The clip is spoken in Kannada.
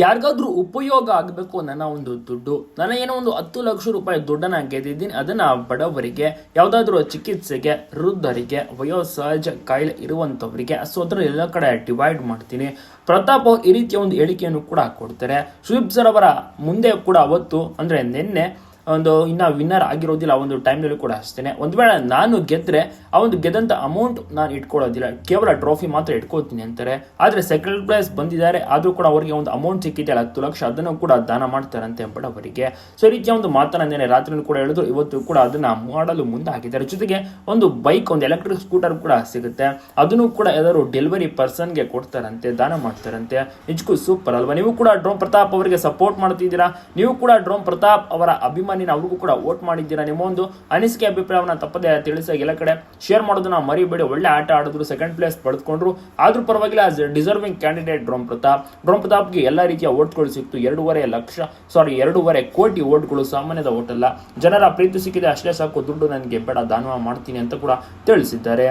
ಯಾರಿಗಾದ್ರೂ ಉಪಯೋಗ ಆಗಬೇಕು ನನ್ನ ಒಂದು ದುಡ್ಡು. ನನ್ನ ಏನೋ ಒಂದು ಹತ್ತು ಲಕ್ಷ ರೂಪಾಯಿ ದುಡ್ಡನ್ನ ಗೆದ್ದಿದ್ದೀನಿ. ಅದನ್ನ ಬಡವರಿಗೆ, ಯಾವುದಾದ್ರೂ ಚಿಕಿತ್ಸೆಗೆ, ವೃದ್ಧರಿಗೆ, ವಯೋಸಹಜ ಕಾಯಿಲೆ ಇರುವಂಥವರಿಗೆ ಸೊ ಅದರ ಎಲ್ಲ ಕಡೆ ಡಿವೈಡ್ ಮಾಡ್ತೀನಿ. ಪ್ರತಾಪ್ ಈ ರೀತಿಯ ಒಂದು ಹೇಳಿಕೆಯನ್ನು ಕೂಡ ಕೊಡ್ತಾರೆ. ಸುದೀಪ್ ಸರ್ ಅವರ ಮುಂದೆ ಕೂಡ ಅವತ್ತು ಅಂದ್ರೆ ನಿನ್ನೆ ಒಂದು ಇನ್ನ ವಿನ್ನರ್ ಆಗಿರೋದಿಲ್ಲ ಆ ಒಂದು ಟೈಮ್ನಲ್ಲಿ ಕೂಡ ಅಷ್ಟೇ ಒಂದು ವೇಳೆ ನಾನು ಗೆದ್ದರೆ ಆ ಒಂದು ಗೆದ್ದಂಥ ಅಮೌಂಟ್ ನಾನು ಇಟ್ಕೊಳ್ಳೋದಿಲ್ಲ. ಕೇವಲ ಟ್ರೋಫಿ ಮಾತ್ರ ಇಟ್ಕೋತೀನಿ ಅಂತಾರೆ. ಆದ್ರೆ ಸೆಕೆಂಡ್ ಪ್ಲೇಸ್ ಬಂದಿದ್ದಾರೆ, ಆದರೂ ಕೂಡ ಅವರಿಗೆ ಒಂದು ಅಮೌಂಟ್ ಸಿಕ್ಕಿದೆ, ಹತ್ತು ಲಕ್ಷ, ಅದನ್ನು ಕೂಡ ದಾನ ಮಾಡ್ತಾರಂತೆ ಅವರಿಗೆ ಸೊ, ಈ ರೀತಿಯ ಒಂದು ಮಾತನ್ನ ನೆನೆ ರಾತ್ರಿ ಕೂಡ ಹೇಳಿದ್ರು. ಇವತ್ತು ಕೂಡ ಅದನ್ನ ಮಾಡಲು ಮುಂದಾಗಿದ್ದಾರೆ. ಜೊತೆಗೆ ಒಂದು ಬೈಕ್ ಒಂದು ಎಲೆಕ್ಟ್ರಿಕ್ ಸ್ಕೂಟರ್ ಕೂಡ ಸಿಗುತ್ತೆ. ಅದನ್ನು ಕೂಡ ಯಾವ್ದಾದ್ರು ಡೆಲಿವರಿ ಪರ್ಸನ್ಗೆ ಕೊಡ್ತಾರಂತೆ, ದಾನ ಮಾಡ್ತಾರಂತೆ. ನಿಜಕ್ಕೂ ಸೂಪರ್ ಅಲ್ವಾ? ನೀವು ಕೂಡ ಡ್ರೋನ್ ಪ್ರತಾಪ್ ಅವರಿಗೆ ಸಪೋರ್ಟ್ ಮಾಡ್ತಿದ್ದೀರಾ? ನೀವು ಕೂಡ ಡ್ರೋನ್ ಪ್ರತಾಪ್ ಅವರ ಅಭಿಮಾನಿನ ಅವ್ರಿಗೂ ಕೂಡ ವೋಟ್ ಮಾಡಿದ್ದೀರಾ? ನಿಮ್ಮ ಒಂದು ಅನಿಸಿಕೆ ಅಭಿಪ್ರಾಯವನ್ನ ತಪ್ಪದೆ ತಿಳಿಸಿ, ಎಲ್ಲ ಕಡೆ ಶೇರ್ ಮಾಡೋದನ್ನ ಮರಿಬೇಡಿ. ಒಳ್ಳೆ ಆಟ ಆಡಿದ್ರು ಸೆಕೆಂಡ್ ಪ್ಲೇಸ್ ಪಡೆದುಕೊಂಡ್ರು. ಆದ್ರೂ ಪರವಾಗಿಲ್ಲ as deserving candidate drone Pratap. Drone ಪ್ರತಾಪ್ಗೆ ಎಲ್ಲ ರೀತಿಯ ಓಟ್ಗಳು ಸಿಕ್ತು. ಎರಡೂವರೆ ಲಕ್ಷ ಸಾರಿ ಎರಡೂವರೆ ಕೋಟಿ ಓಟ್ಗಳು ಸಾಮಾನ್ಯದ ಓಟ್ ಅಲ್ಲ ಜನರ ಪ್ರೀತಿ ಸಿಕ್ಕಿದೆ, ಅಷ್ಟೇ ಸಾಕು. ದುಡ್ಡು ನನಗೆ ಬೇಡ ದಾನ ಮಾಡ್ತೀನಿ ಅಂತ ಕೂಡ ತಿಳಿಸಿದ್ದಾರೆ.